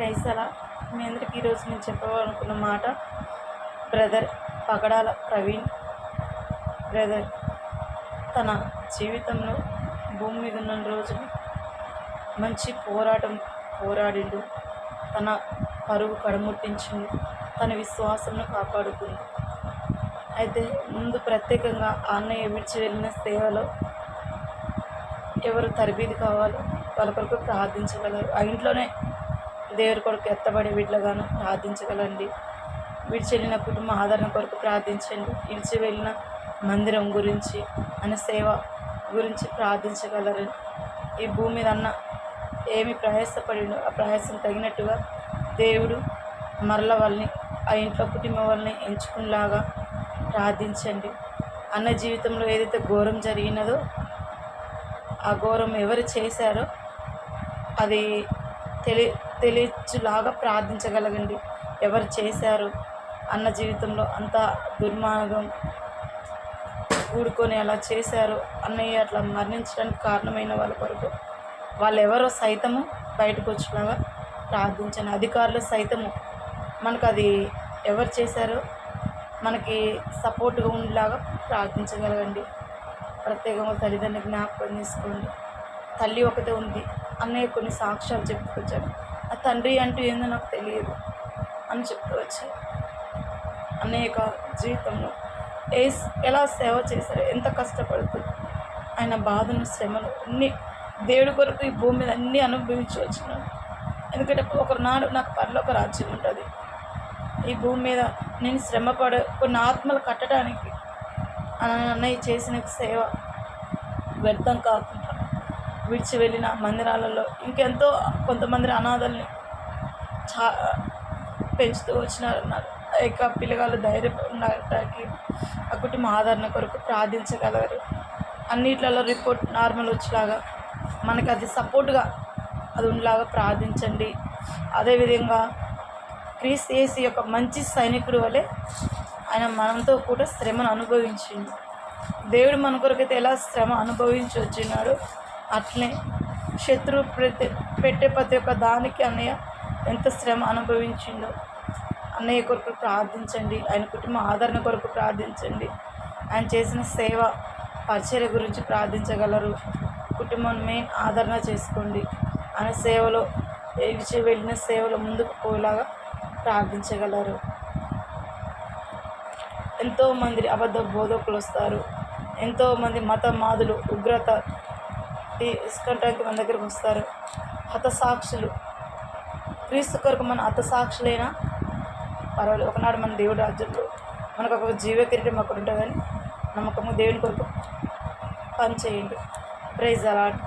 ప్రైసలా మీ అందరికీ ఈరోజు నేను చెప్పాలనుకున్న మాట బ్రదర్ పగడాల ప్రవీణ్ బ్రదర్ తన జీవితంలో భూమి మీద ఉన్న రోజులు మంచి పోరాటం పోరాడిండు. తన పరువు కడముట్టించింది తన విశ్వాసంను కాపాడుకుంది. అయితే ముందు ప్రత్యేకంగా అన్నయ్య విడిచి వెళ్ళిన సేవలో ఎవరు తరబీది కావాలో వాళ్ళ కొరకు ప్రార్థించగలరు. ఆ ఇంట్లోనే దేవుడి కొరకు ఎత్తబడే బిడ్డలుగాను ప్రార్థించగలండి. విడిచెళ్ళిన కుటుంబ ఆదరణ కొరకు ప్రార్థించండి. విడిచి వెళ్ళిన మందిరం గురించి అన్న సేవ గురించి ప్రార్థించగలరు. ఈ భూమి మీద అన్న ఏమి ప్రయాసపడిండో ఆ ప్రయాసం తగినట్టుగా దేవుడు మరల వాళ్ళని ఆ ఇంట్లో కుటుంబం వాళ్ళని ఎంచుకునేలాగా ప్రార్థించండి. అన్న జీవితంలో ఏదైతే ఘోరం జరిగినదో ఆ ఘోరం ఎవరు చేశారో అది తెలి తెలియచ్చులాగా ప్రార్థించగలగండి. ఎవరు చేశారు అన్న జీవితంలో అంత దుర్మార్గం కూడుకొని అలా చేశారు అన్నయ్య అట్లా మరణించడానికి కారణమైన వాళ్ళ కొరకు వాళ్ళు ఎవరో సైతము బయటకు వచ్చేలాగా ప్రార్థించండి. అధికారులు సైతము మనకు అది ఎవరు చేశారో మనకి సపోర్ట్గా ఉండేలాగా ప్రార్థించగలగండి. ప్రత్యేకంగా తల్లిదండ్రులు జ్ఞాపకం చేసుకోండి. తల్లి ఒకటే ఉంది. అన్నయ్య కొన్ని సాక్ష్యాలు చెప్పుకొచ్చాడు. తండ్రి అంటూ ఏందో నాకు తెలియదు అని చెప్తూ వచ్చి అన్నయ్య జీవితంలో ఏ ఎలా సేవ చేశారు ఎంత కష్టపడుతూ ఆయన బాధను శ్రమలు అన్ని దేవుడి కొరకు ఈ భూమి మీద అన్నీ అనుభవించి వచ్చినాడు. ఎందుకంటే ఒకనాడు నాకు పరలోక రాజ్యం ఉంటుంది. ఈ భూమి మీద నేను శ్రమపడ కొన్ని ఆత్మలు కట్టడానికి అన్నయ్య చేసిన సేవ వ్యర్థం కాకుండా విడిచి వెళ్ళిన మందిరాలలో ఇంకెంతో కొంతమంది అనాథల్ని చా పెంచుతూ వచ్చినారన్నారు. ఇక పిల్లగాళ్ళు ధైర్యం ఉండటానికి ఆ కుటుంబ ఆదరణ కొరకు ప్రార్థించగలరు. అన్నిట్లలో రిపోర్ట్ నార్మల్ వచ్చేలాగా మనకి అది సపోర్ట్గా అది ఉండేలాగా ప్రార్థించండి. అదేవిధంగా క్రీస్తు ఏసీ యొక్క మంచి సైనికుడు వలె ఆయన మనతో కూడా శ్రమను అనుభవించింది దేవుడు మన కొరకైతే ఎలా శ్రమ అనుభవించి వచ్చినాడో అట్లే శత్రువు ప్రతి పెట్టే ప్రతి ఒక్క దానికి అన్నయ్య ఎంత శ్రమ అనుభవించిండో అన్నయ్య కొరకు ప్రార్థించండి. ఆయన కుటుంబ ఆదరణ కొరకు ప్రార్థించండి. ఆయన చేసిన సేవ పరిచర్య గురించి ప్రార్థించగలరు. కుటుంబం మెయిన్ ఆదరణ చేసుకోండి. ఆయన సేవలో ఏ వెళ్ళిన సేవలో ముందుకు పోయేలాగా ప్రార్థించగలరు. ఎంతోమంది అబద్ధ బోధకులు వస్తారు. ఎంతోమంది మత మాదులు ఉగ్రత తీసుకుంటానికి మన దగ్గరకు వస్తారు. హతసాక్షులు. క్రీస్తు కొరకు మన హతసాక్షులైనా పర్వాలేదు. ఒకనాడు మన దేవుడు రాజ్యంలో మనకు ఒక జీవ కిరీటం ఒకటి ఉంటుందని నమ్మకము దేవుని కొరకు పని చేయండి ప్రైజ్ అలాంటి